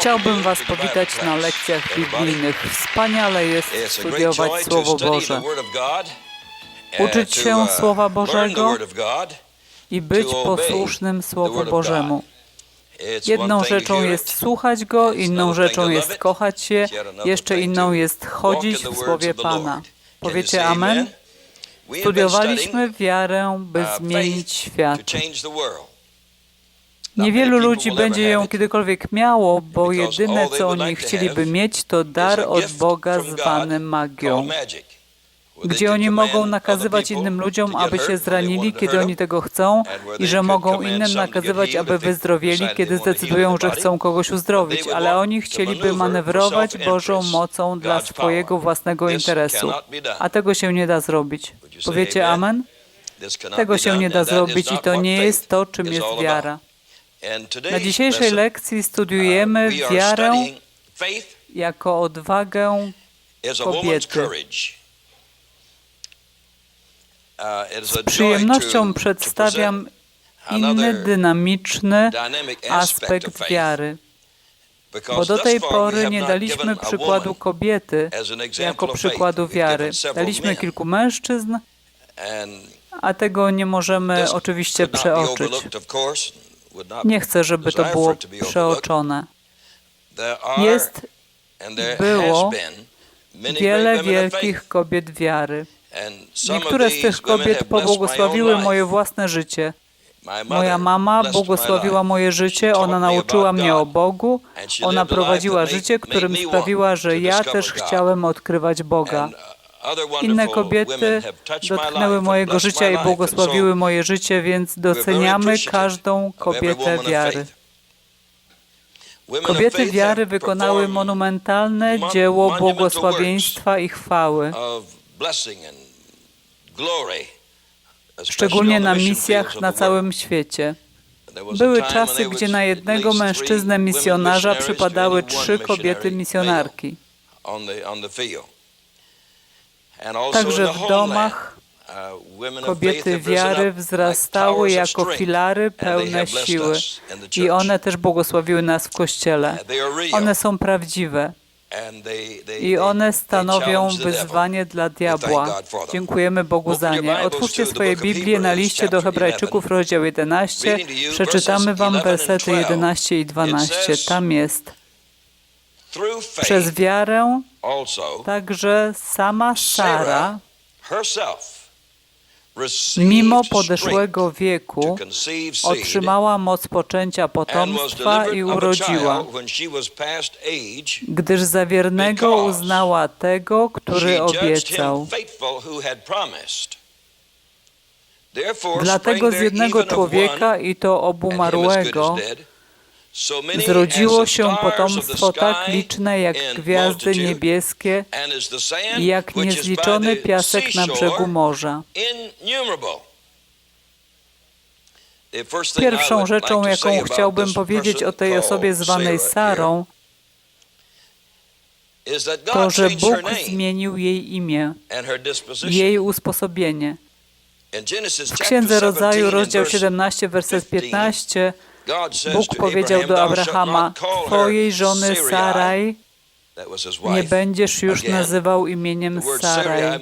Chciałbym Was powitać na lekcjach biblijnych. Wspaniale jest studiować Słowo Boże, uczyć się Słowa Bożego i być posłusznym Słowu Bożemu. Jedną rzeczą jest słuchać Go, inną rzeczą jest kochać się, jeszcze inną jest chodzić w Słowie Pana. Powiecie Amen? Studiowaliśmy wiarę, by zmienić świat. Niewielu ludzi będzie ją kiedykolwiek miało, bo jedyne, co oni chcieliby mieć, to dar od Boga zwany magią, gdzie oni mogą nakazywać innym ludziom, aby się zranili, kiedy oni tego chcą, i że mogą innym nakazywać, aby wyzdrowieli, kiedy zdecydują, że chcą kogoś uzdrowić, ale oni chcieliby manewrować Bożą mocą dla swojego własnego interesu. A tego się nie da zrobić. Powiecie Amen? Tego się nie da zrobić i to nie jest to, czym jest wiara. Na dzisiejszej lekcji studiujemy wiarę jako odwagę kobiety. Z przyjemnością przedstawiam inny dynamiczny aspekt wiary, bo do tej pory nie daliśmy przykładu kobiety jako przykładu wiary. Daliśmy kilku mężczyzn, a tego nie możemy oczywiście przeoczyć. Nie chcę, żeby to było przeoczone. Jest, było wiele wielkich kobiet wiary. Niektóre z tych kobiet pobłogosławiły moje własne życie. Moja mama błogosławiła moje życie, ona nauczyła mnie o Bogu, ona prowadziła życie, którym sprawiła, że ja też chciałem odkrywać Boga. Inne kobiety dotknęły mojego życia i błogosławiły moje życie, więc doceniamy każdą kobietę wiary. Kobiety wiary wykonały monumentalne dzieło błogosławieństwa i chwały, szczególnie na misjach na całym świecie. Były czasy, gdzie na jednego mężczyznę misjonarza przypadały trzy kobiety misjonarki. Także w domach kobiety wiary wzrastały jako filary pełne siły i one też błogosławiły nas w Kościele. One są prawdziwe i one stanowią wyzwanie dla diabła. Dziękujemy Bogu za nie. Otwórzcie swoje Biblię na liście do Hebrajczyków, rozdział 11. Przeczytamy Wam wersety 11 i 12. Tam jest. Przez wiarę także sama Sara, mimo podeszłego wieku, otrzymała moc poczęcia potomstwa i urodziła, gdyż za wiernego uznała tego, który obiecał. Dlatego z jednego człowieka, i to obumarłego, Zrodziło się potomstwo tak liczne jak gwiazdy niebieskie i jak niezliczony piasek na brzegu morza. Pierwszą rzeczą, jaką chciałbym powiedzieć o tej osobie zwanej Sarą, to, że Bóg zmienił jej imię, jej usposobienie. W Księdze Rodzaju, rozdział 17, werset 15, Bóg powiedział do Abrahama, Twojej żony Saraj nie będziesz już nazywał imieniem Saraj.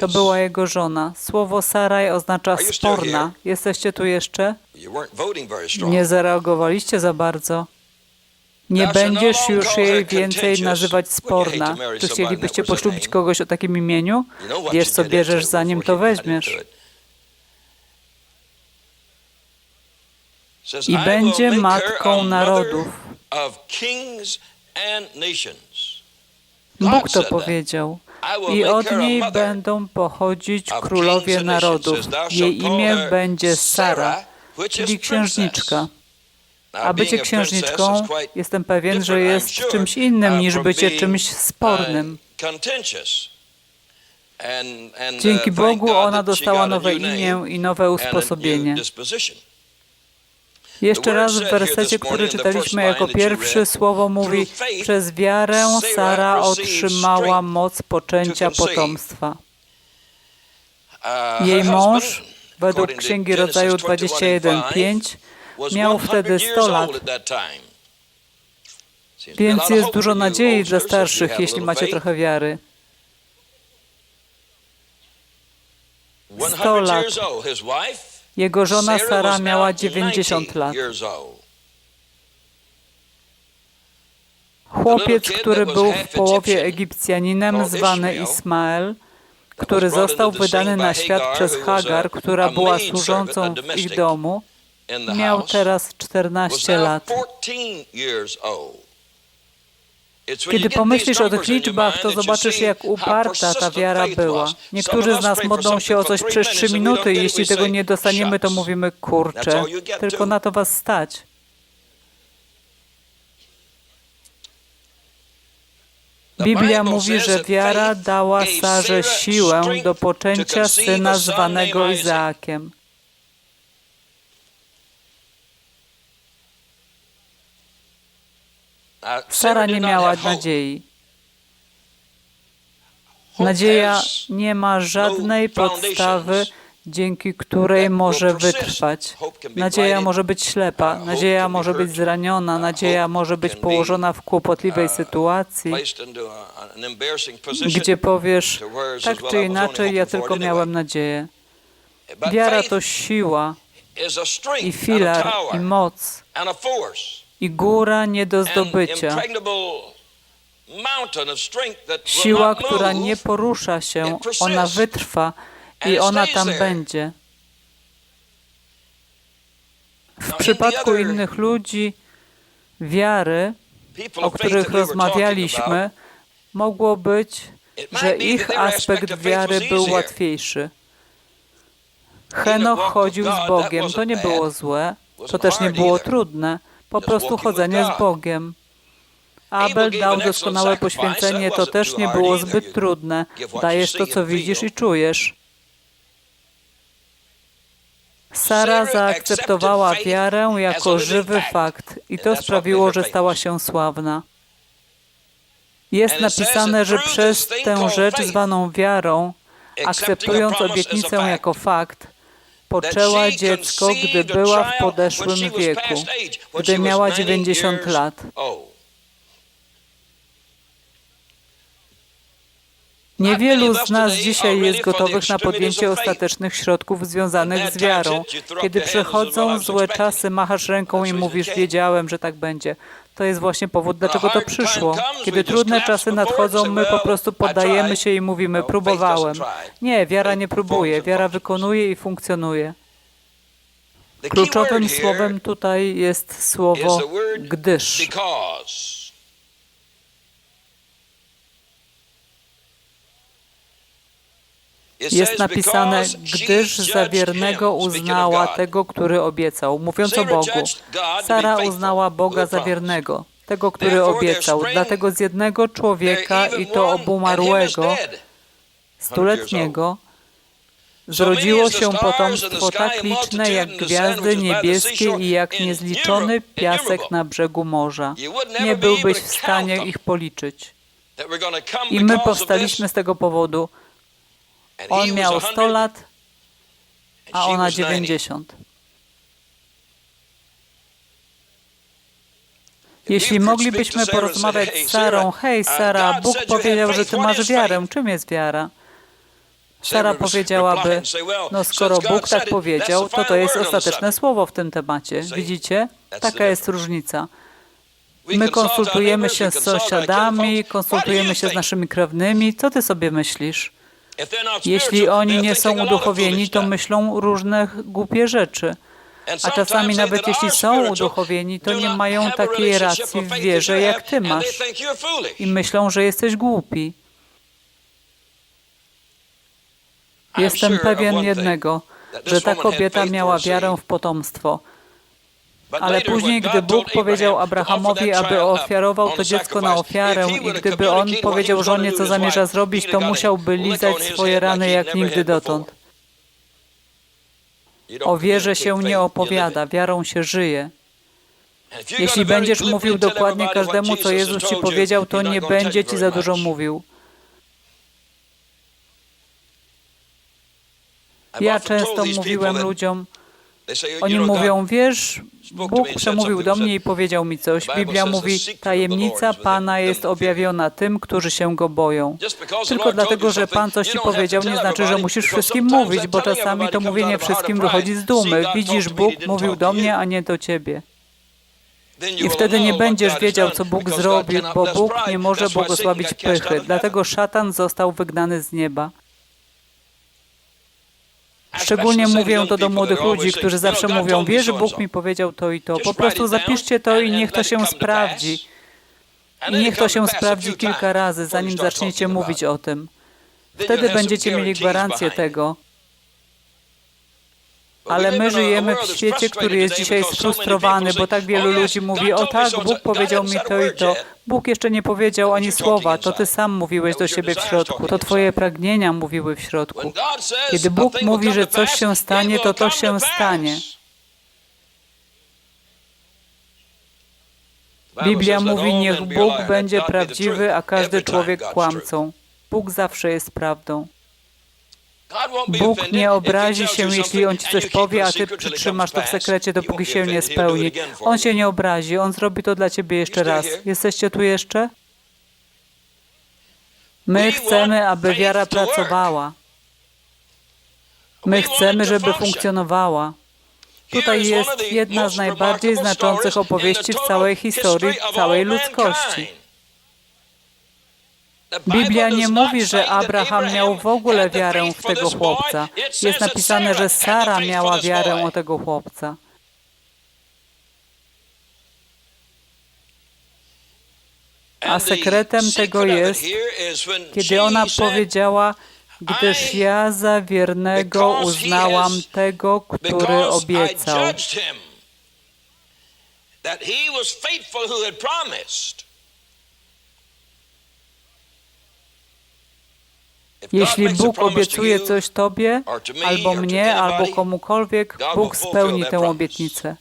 To była jego żona. Słowo Saraj oznacza sporna. Jesteście tu jeszcze? Nie zareagowaliście za bardzo. Nie będziesz już jej więcej nazywać sporna. Czy chcielibyście poślubić kogoś o takim imieniu? Wiesz, co bierzesz, zanim to weźmiesz. I będzie matką narodów. Bóg to powiedział. I od niej będą pochodzić królowie narodów. Jej imię będzie Sara, czyli księżniczka. A bycie księżniczką, jestem pewien, że jest czymś innym niż bycie czymś spornym. Dzięki Bogu ona dostała nowe imię i nowe usposobienie. Jeszcze raz w wersecie, który czytaliśmy jako pierwszy, słowo mówi, przez wiarę Sara otrzymała moc poczęcia potomstwa. Jej mąż, według Księgi Rodzaju 21.5, miał wtedy 100 lat. Więc jest dużo nadziei dla starszych, jeśli macie trochę wiary. 100 lat. Jego żona Sara miała 90 lat. Chłopiec, który był w połowie Egipcjaninem, zwany Ismael, który został wydany na świat przez Hagar, która była służącą w ich domu, miał teraz 14 lat. Kiedy pomyślisz o tych liczbach, to zobaczysz, jak uparta ta wiara była. Niektórzy z nas modlą się o coś przez trzy minuty i jeśli tego nie dostaniemy, to mówimy, kurczę, tylko na to was stać. Biblia mówi, że wiara dała Sarze siłę do poczęcia syna zwanego Izaakiem. Sara nie miała nadziei. Nadzieja nie ma żadnej podstawy, dzięki której może wytrwać. Nadzieja może być ślepa, nadzieja może być zraniona, nadzieja może być położona w kłopotliwej sytuacji, gdzie powiesz, tak czy inaczej, ja tylko miałem nadzieję. Wiara to siła i filar i moc i góra nie do zdobycia. Siła, która nie porusza się, ona wytrwa i ona tam będzie. W przypadku innych ludzi wiary, o których rozmawialiśmy, mogło być, że ich aspekt wiary był łatwiejszy. Henoch chodził z Bogiem, to nie było złe, to też nie było trudne, po prostu chodzenie z Bogiem. Abel dał doskonałe poświęcenie, to też nie było zbyt trudne. Dajesz to, co widzisz i czujesz. Sara zaakceptowała wiarę jako żywy fakt i to sprawiło, że stała się sławna. Jest napisane, że przez tę rzecz zwaną wiarą, akceptując obietnicę jako fakt, poczęła dziecko, gdy była w podeszłym wieku, gdy miała 90 lat. Niewielu z nas dzisiaj jest gotowych na podjęcie ostatecznych środków związanych z wiarą. Kiedy przychodzą złe czasy, machasz ręką i mówisz, wiedziałem, że tak będzie. To jest właśnie powód, dlaczego to przyszło. Kiedy trudne czasy nadchodzą, my po prostu poddajemy się i mówimy, próbowałem. Nie, wiara nie próbuje, wiara wykonuje i funkcjonuje. Kluczowym słowem tutaj jest słowo gdyż. Jest napisane, gdyż za wiernego uznała tego, który obiecał. Mówiąc o Bogu, Sara uznała Boga za wiernego, tego, który obiecał. Dlatego z jednego człowieka, i to obumarłego, stuletniego, zrodziło się potomstwo tak liczne jak gwiazdy niebieskie i jak niezliczony piasek na brzegu morza. Nie byłbyś w stanie ich policzyć. I my powstaliśmy z tego powodu. On miał 100 lat, a ona 90. Jeśli moglibyśmy porozmawiać z Sarą, hej Sara, Bóg powiedział, że ty masz wiarę. Czym jest wiara? Sara powiedziałaby, no skoro Bóg tak powiedział, to to jest ostateczne słowo w tym temacie. Widzicie? Taka jest różnica. My konsultujemy się z sąsiadami, konsultujemy się z naszymi krewnymi. Co ty sobie myślisz? Jeśli oni nie są uduchowieni, to myślą różne głupie rzeczy. A czasami nawet jeśli są uduchowieni, to nie mają takiej racji w wierze, jak ty masz. I myślą, że jesteś głupi. Jestem pewien jednego, że ta kobieta miała wiarę w potomstwo. Ale później, gdy Bóg powiedział Abrahamowi, aby ofiarował to dziecko na ofiarę i gdyby on powiedział żonie, co zamierza zrobić, to musiałby lizać swoje rany jak nigdy dotąd. O wierze się nie opowiada, wiarą się żyje. Jeśli będziesz mówił dokładnie każdemu, co Jezus ci powiedział, to nie będzie ci za dużo mówił. Ja często mówiłem ludziom, Oni mówią, wiesz, Bóg przemówił do mnie i powiedział mi coś. Biblia mówi, tajemnica Pana jest objawiona tym, którzy się Go boją. Tylko dlatego, że Pan coś Ci powiedział, nie znaczy, że musisz wszystkim mówić, bo czasami to mówienie wszystkim wychodzi z dumy. Widzisz, Bóg mówił do mnie, a nie do Ciebie. I wtedy nie będziesz wiedział, co Bóg zrobił, bo Bóg nie może błogosławić pychy. Dlatego szatan został wygnany z nieba. Szczególnie mówię to do młodych ludzi, którzy zawsze mówią, wiesz, Bóg mi powiedział to i to. Po prostu zapiszcie to i niech to się sprawdzi. I niech to się sprawdzi kilka razy, zanim zaczniecie mówić o tym. Wtedy będziecie mieli gwarancję tego. Ale my żyjemy w świecie, który jest dzisiaj sfrustrowany, bo tak wielu ludzi mówi, o tak, Bóg powiedział mi to i to. Bóg jeszcze nie powiedział ani słowa, to ty sam mówiłeś do siebie w środku, to twoje pragnienia mówiły w środku. Kiedy Bóg mówi, że coś się stanie, to to się stanie. Biblia mówi, niech Bóg będzie prawdziwy, a każdy człowiek kłamcą. Bóg zawsze jest prawdą. Bóg nie obrazi się, jeśli On ci coś powie, a ty przytrzymasz to w sekrecie, dopóki się nie spełni. On się nie obrazi, On zrobi to dla ciebie jeszcze raz. Jesteście tu jeszcze? My chcemy, aby wiara pracowała. My chcemy, żeby funkcjonowała. Tutaj jest jedna z najbardziej znaczących opowieści w całej historii, całej ludzkości. Biblia nie mówi, że Abraham miał w ogóle wiarę w tego chłopca. Jest napisane, że Sara miała wiarę o tego chłopca. A sekretem tego jest, kiedy ona powiedziała, gdyż ja za wiernego uznałam tego, który obiecał. That he was faithful who had promised. Jeśli Bóg obiecuje coś Tobie, albo mnie, albo komukolwiek, Bóg spełni tę obietnicę.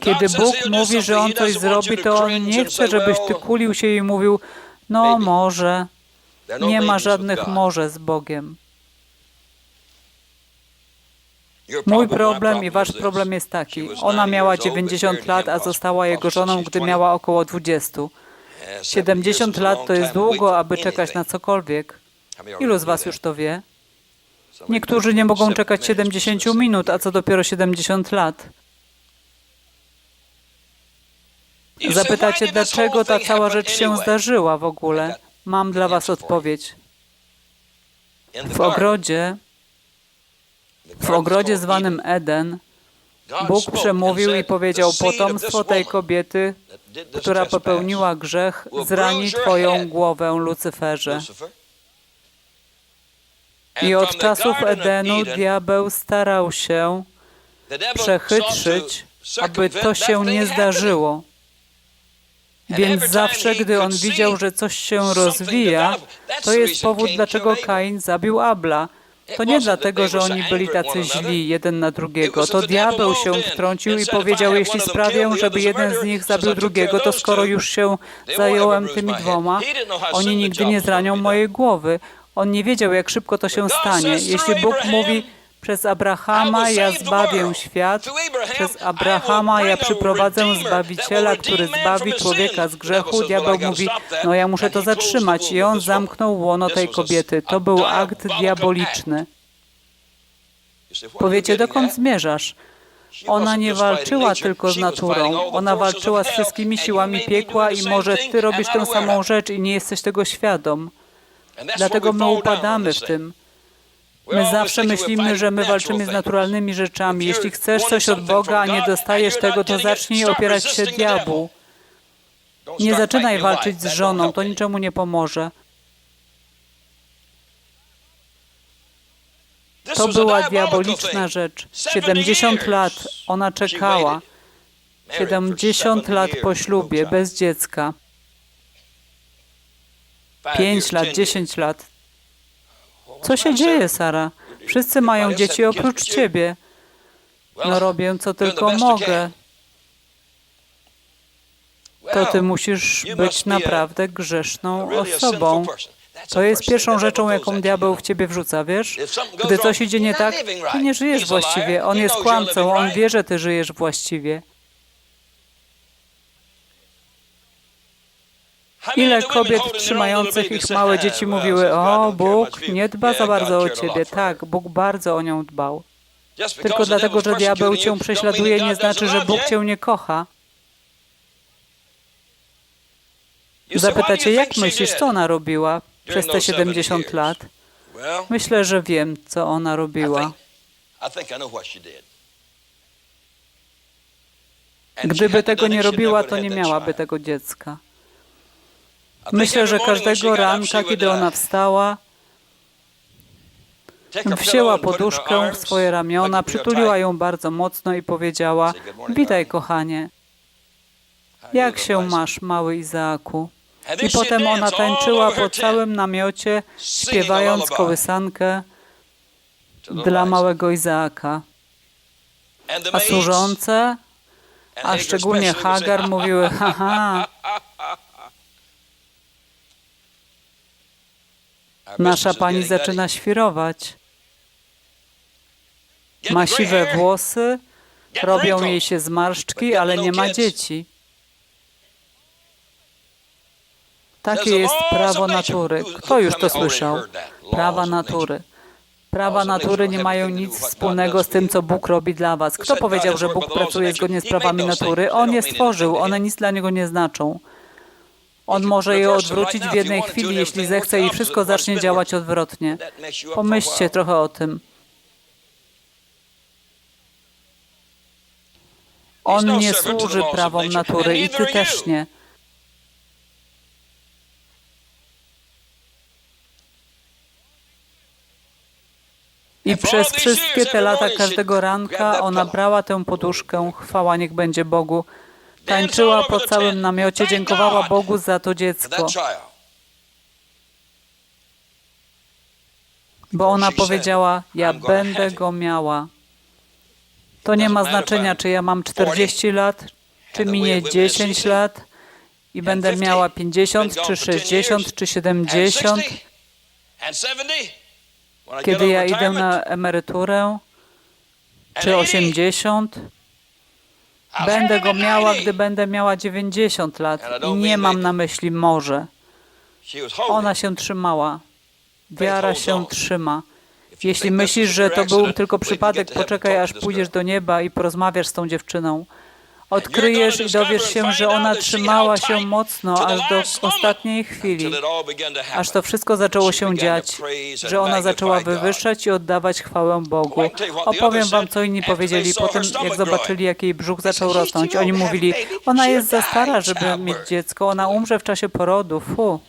Kiedy Bóg mówi, że On coś zrobi, to On nie chce, żebyś Ty kulił się i mówił, no może. Nie ma żadnych może z Bogiem. Mój problem i wasz problem jest taki. Ona miała 90 lat, a została jego żoną, gdy miała około 20. 70 lat to jest długo, aby czekać na cokolwiek. Ilu z Was już to wie? Niektórzy nie mogą czekać 70 minut, a co dopiero 70 lat. Zapytacie, dlaczego ta cała rzecz się zdarzyła w ogóle? Mam dla Was odpowiedź. W ogrodzie, w ogrodzie zwanym Eden, Bóg przemówił i powiedział, potomstwo tej kobiety, która popełniła grzech, zrani Twoją głowę, Lucyferze. I od czasów Edenu diabeł starał się przechytrzyć, aby to się nie zdarzyło. Więc zawsze, gdy on widział, że coś się rozwija, to jest powód, dlaczego Kain zabił Abla. To nie dlatego, że oni byli tacy źli jeden na drugiego. To diabeł się wtrącił i powiedział, jeśli sprawię, żeby jeden z nich zabił drugiego, to skoro już się zająłem tymi dwoma, oni nigdy nie zranią mojej głowy. On nie wiedział, jak szybko to się stanie. Jeśli Bóg mówi, przez Abrahama ja zbawię świat, przez Abrahama ja przyprowadzę Zbawiciela, który zbawi człowieka z grzechu. Diabeł mówi, no ja muszę to zatrzymać. I on zamknął łono tej kobiety. To był akt diaboliczny. Powiecie, dokąd zmierzasz? Ona nie walczyła tylko z naturą. Ona walczyła z wszystkimi siłami piekła i może ty robisz tę samą rzecz i nie jesteś tego świadom. Dlatego my upadamy w tym. My zawsze myślimy, że my walczymy z naturalnymi rzeczami. Jeśli chcesz coś od Boga, a nie dostajesz tego, to zacznij opierać się diabłu. Nie zaczynaj walczyć z żoną, to niczemu nie pomoże. To była diaboliczna rzecz. 70 lat ona czekała. 70 lat po ślubie, bez dziecka. 5 lat, 10 lat. Co się dzieje, Sara? Wszyscy mają dzieci oprócz ciebie. No robię, co tylko mogę. To ty musisz być naprawdę grzeszną osobą. To jest pierwszą rzeczą, jaką diabeł w ciebie wrzuca, wiesz? Gdy coś idzie nie tak, ty nie żyjesz właściwie. On jest kłamcą, on wie, że ty żyjesz właściwie. Ile kobiet trzymających ich małe dzieci mówiły, o, Bóg nie dba za bardzo o ciebie. Tak, Bóg bardzo o nią dbał. Tylko dlatego, że diabeł cię prześladuje, nie znaczy, że Bóg cię nie kocha. Zapytacie, jak myślisz, co ona robiła przez te 70 lat? Myślę, że wiem, co ona robiła. Gdyby tego nie robiła, to nie miałaby tego dziecka. Myślę, że każdego ranka, kiedy ona wstała, wzięła poduszkę w swoje ramiona, przytuliła ją bardzo mocno i powiedziała: Witaj, kochanie. Jak się masz, mały Izaaku? I potem ona tańczyła po całym namiocie, śpiewając kołysankę dla małego Izaaka. A służące, a szczególnie Hagar, mówiły: Haha, nasza pani zaczyna świrować. Ma siwe włosy, robią jej się zmarszczki, ale nie ma dzieci. Takie jest prawo natury. Kto już to słyszał? Prawa natury. Prawa natury nie mają nic wspólnego z tym, co Bóg robi dla was. Kto powiedział, że Bóg pracuje zgodnie z prawami natury? On je stworzył, one nic dla niego nie znaczą. On może je odwrócić w jednej chwili, jeśli zechce i wszystko zacznie działać odwrotnie. Pomyślcie trochę o tym. On nie służy prawom natury i ty też nie. I przez wszystkie te lata każdego ranka ona brała tę poduszkę, chwała niech będzie Bogu, tańczyła po całym namiocie, dziękowała Bogu za to dziecko. Bo ona powiedziała, ja będę go miała. To nie ma znaczenia, czy ja mam 40 lat, czy minie 10 lat i będę miała 50, czy 60, czy 70. Kiedy ja idę na emeryturę, czy 80, będę go miała, gdy będę miała 90 lat. I nie mam na myśli może. Ona się trzymała. Wiara się trzyma. Jeśli myślisz, że to był tylko przypadek, poczekaj, aż pójdziesz do nieba i porozmawiasz z tą dziewczyną. Odkryjesz i dowiesz się, że ona trzymała się mocno aż do ostatniej chwili, aż to wszystko zaczęło się dziać, że ona zaczęła wywyższać i oddawać chwałę Bogu. Opowiem wam, co inni powiedzieli potem, jak zobaczyli, jak jej brzuch zaczął rosnąć. Oni mówili, ona jest za stara, żeby mieć dziecko, ona umrze w czasie porodu. Fu.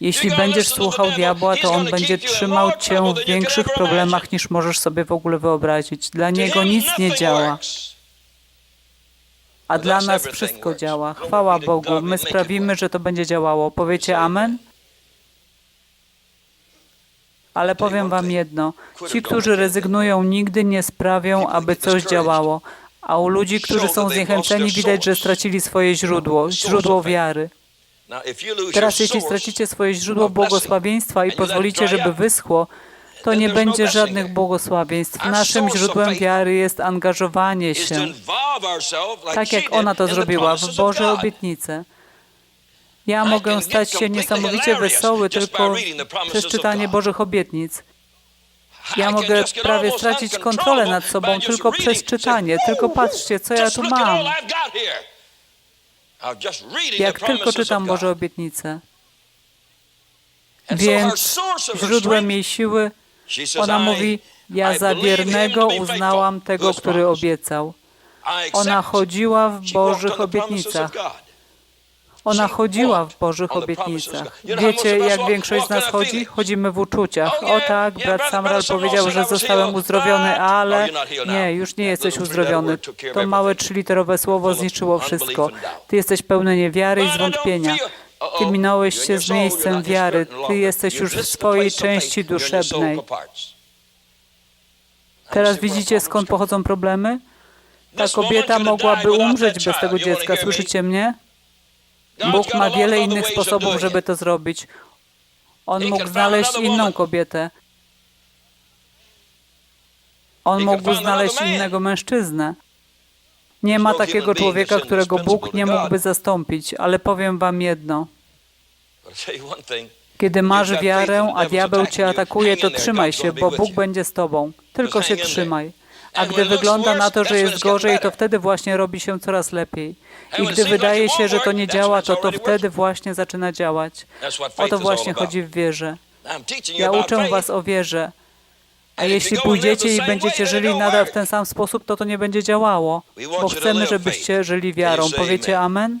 Jeśli będziesz słuchał diabła, to on będzie trzymał cię w większych problemach, niż możesz sobie w ogóle wyobrazić. Dla niego nic nie działa. A dla nas wszystko działa. Chwała Bogu. My sprawimy, że to będzie działało. Powiecie amen? Ale powiem wam jedno. Ci, którzy rezygnują, nigdy nie sprawią, aby coś działało. A u ludzi, którzy są zniechęceni, widać, że stracili swoje źródło, źródło wiary. Teraz, jeśli stracicie swoje źródło błogosławieństwa i pozwolicie, żeby wyschło, to nie będzie żadnych błogosławieństw. Naszym źródłem wiary jest angażowanie się, tak jak ona to zrobiła, w Boże obietnice. Ja mogę stać się niesamowicie wesoły tylko przez czytanie Bożych obietnic. Ja mogę prawie stracić kontrolę nad sobą tylko przez czytanie. Tylko patrzcie, co ja tu mam. Jak tylko czytam Boże obietnice. Więc źródłem jej siły, ona mówi, ja za wiernego uznałam tego, który obiecał. Ona chodziła w Bożych obietnicach. Ona chodziła w Bożych obietnicach. Wiecie, jak większość z nas chodzi? Chodzimy w uczuciach. O tak, brat Samral powiedział, że zostałem uzdrowiony, ale nie, już nie jesteś uzdrowiony. To małe trzyliterowe słowo zniszczyło wszystko. Ty jesteś pełny niewiary i zwątpienia. Ty minąłeś się z miejscem wiary. Ty jesteś już w swojej części duszebnej. Teraz widzicie, skąd pochodzą problemy? Ta kobieta mogłaby umrzeć bez tego dziecka. Słyszycie mnie? Bóg ma wiele innych sposobów, żeby to zrobić. On mógł znaleźć inną kobietę. On mógł znaleźć innego mężczyznę. Nie ma takiego człowieka, którego Bóg nie mógłby zastąpić, ale powiem wam jedno. Kiedy masz wiarę, a diabeł cię atakuje, to trzymaj się, bo Bóg będzie z tobą. Tylko się trzymaj. A gdy wygląda na to, że jest gorzej, to wtedy właśnie robi się coraz lepiej. I gdy wydaje się, że to nie działa, to to wtedy właśnie zaczyna działać. O to właśnie chodzi w wierze. Ja uczę was o wierze. A jeśli pójdziecie i będziecie żyli nadal w ten sam sposób, to to nie będzie działało. Bo chcemy, żebyście żyli wiarą. Powiecie amen?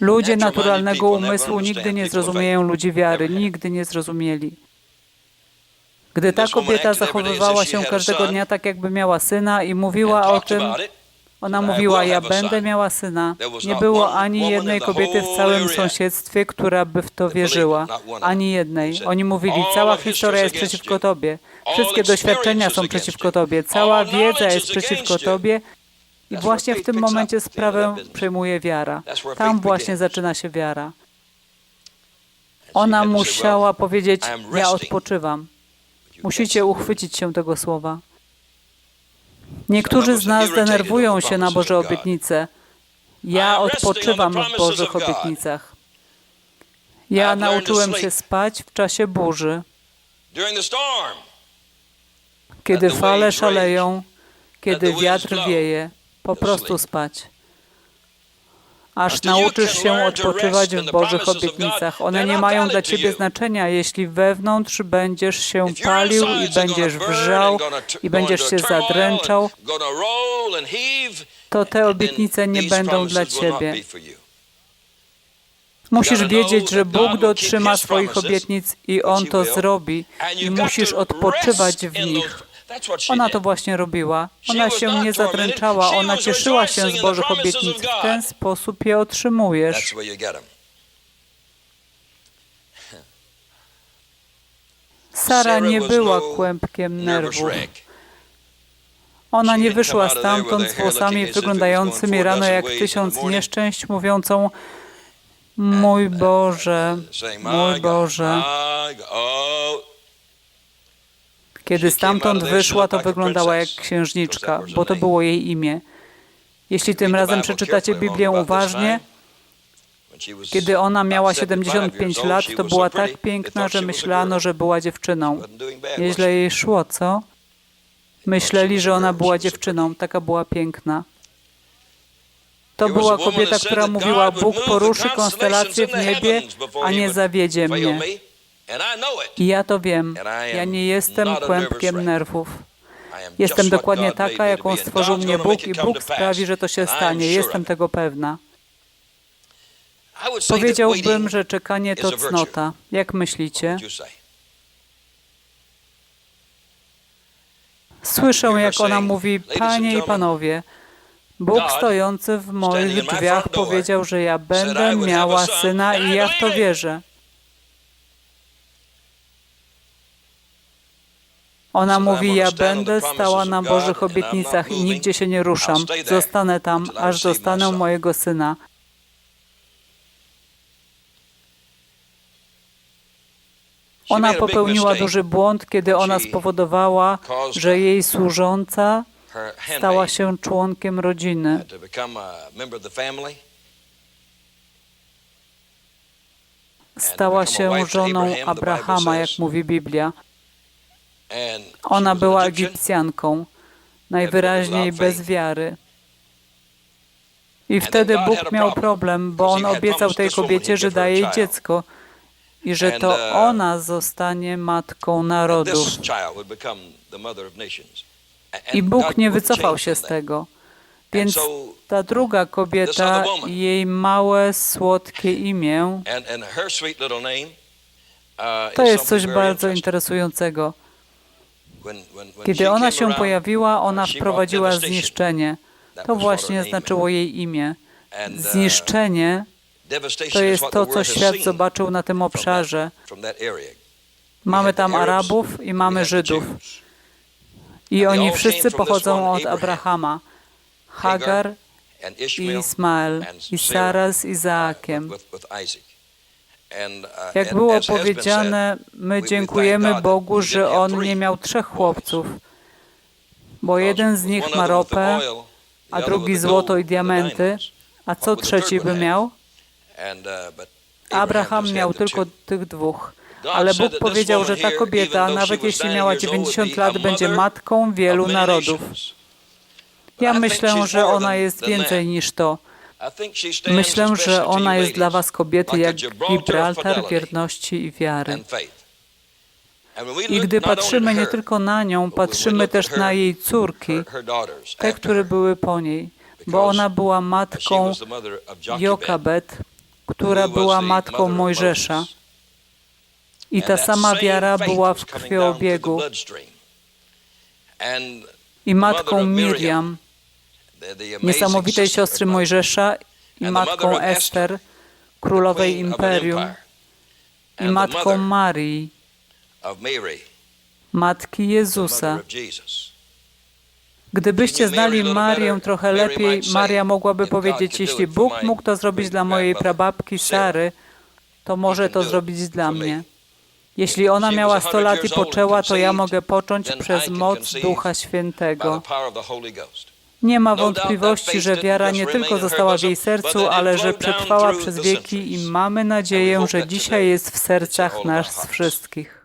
Ludzie naturalnego umysłu nigdy nie zrozumieją ludzi wiary, nigdy nie zrozumieli. Gdy ta kobieta zachowywała się każdego dnia tak, jakby miała syna i mówiła o tym, ona mówiła, ja będę miała syna. Nie było ani jednej kobiety w całym sąsiedztwie, która by w to wierzyła. Ani jednej. Oni mówili, "All cała historia is jest przeciwko tobie. Wszystkie doświadczenia są przeciwko tobie. Cała wiedza jest przeciwko tobie. I właśnie w tym momencie sprawę przejmuje wiara. Tam właśnie zaczyna się wiara. Ona musiała powiedzieć, ja odpoczywam. Musicie uchwycić się tego słowa. Niektórzy z nas denerwują się na Boże obietnice. Ja odpoczywam w Bożych obietnicach. Ja nauczyłem się spać w czasie burzy, kiedy fale szaleją, kiedy wiatr wieje. Po prostu spać. Aż nauczysz się odpoczywać w Bożych obietnicach. One nie mają dla ciebie znaczenia, jeśli wewnątrz będziesz się palił i będziesz wrzał i będziesz się zadręczał, to te obietnice nie będą dla ciebie. Musisz wiedzieć, że Bóg dotrzyma swoich obietnic i On to zrobi i musisz odpoczywać w nich. Ona to właśnie robiła. Ona się nie zadręczała, ona cieszyła się z Bożych obietnic. W ten sposób je otrzymujesz. Sara nie była no kłębkiem nerwów. Ona nie wyszła stamtąd z włosami wyglądającymi rano jak tysiąc nieszczęść, mówiącą Mój Boże, mój "My God, Boże. My God." Oh, Kiedy stamtąd wyszła, to wyglądała jak księżniczka, bo to było jej imię. Jeśli tym razem przeczytacie Biblię uważnie, kiedy ona miała about 75 75 years lat, to była tak piękna, że myślano, że była dziewczyną. Nieźle jej szło, co? Myśleli, że ona była dziewczyną, taka była piękna. To była kobieta, która mówiła, Bóg poruszy konstelacje w niebie, a nie zawiedzie mnie. I ja to wiem. Ja nie jestem kłębkiem nerwów. Jestem dokładnie taka, jaką stworzył mnie Bóg i Bóg sprawi, że to się stanie. Jestem tego pewna. Powiedziałbym, że czekanie to cnota. Jak myślicie? Słyszę, jak ona mówi, panie i panowie, Bóg stojący w moich drzwiach powiedział, że ja będę miała syna i ja w to wierzę. Ona mówi, ja będę stała na Bożych obietnicach i nigdzie się nie ruszam. Zostanę tam, aż dostanę mojego syna. Ona popełniła duży błąd, kiedy ona spowodowała, że jej służąca stała się członkiem rodziny. Stała się żoną Abrahama, jak mówi Biblia. Ona była Egipcjanką, najwyraźniej bez wiary. I wtedy Bóg miał problem, bo on obiecał tej kobiecie, że daje jej dziecko i że to ona zostanie matką narodów. I Bóg nie wycofał się z tego. Więc ta druga kobieta, jej małe, słodkie imię, to jest coś bardzo interesującego. Kiedy ona się pojawiła, ona wprowadziła zniszczenie. To właśnie znaczyło jej imię. Zniszczenie to jest to, co świat zobaczył na tym obszarze. Mamy tam Arabów i mamy Żydów. I oni wszyscy pochodzą od Abrahama. Hagar i Ismael i Sara z Izaakiem. Uh, Jak było powiedziane, my dziękujemy Bogu, że on nie miał trzech chłopców, bo jeden z nich ma ropę, a drugi złoto i diamenty, a co trzeci by miał? Abraham miał tylko tych dwóch. Ale Bóg powiedział, że ta kobieta, nawet jeśli miała 90 lat, będzie matką wielu narodów. Ja myślę, że ona jest więcej niż to. Myślę, że ona jest dla Was kobiety jak Gibraltar wierności i wiary. I gdy patrzymy nie tylko na nią, patrzymy też na jej córki, te, które były po niej, bo ona była matką Jokabet, która była matką Mojżesza. I ta sama wiara była w krwiobiegu. I matką Miriam, niesamowitej siostry Mojżesza i matką Ester, królowej imperium, i matką Marii, matki Jezusa. Gdybyście znali Marię trochę lepiej, Maria mogłaby powiedzieć, jeśli Bóg mógł to zrobić dla mojej prababki Sary, to może to zrobić dla mnie. Jeśli ona miała 100 lat i poczęła, to ja mogę począć przez moc Ducha Świętego. Nie ma wątpliwości, że wiara nie tylko została w jej sercu, ale że przetrwała przez wieki i mamy nadzieję, że dzisiaj jest w sercach nas wszystkich.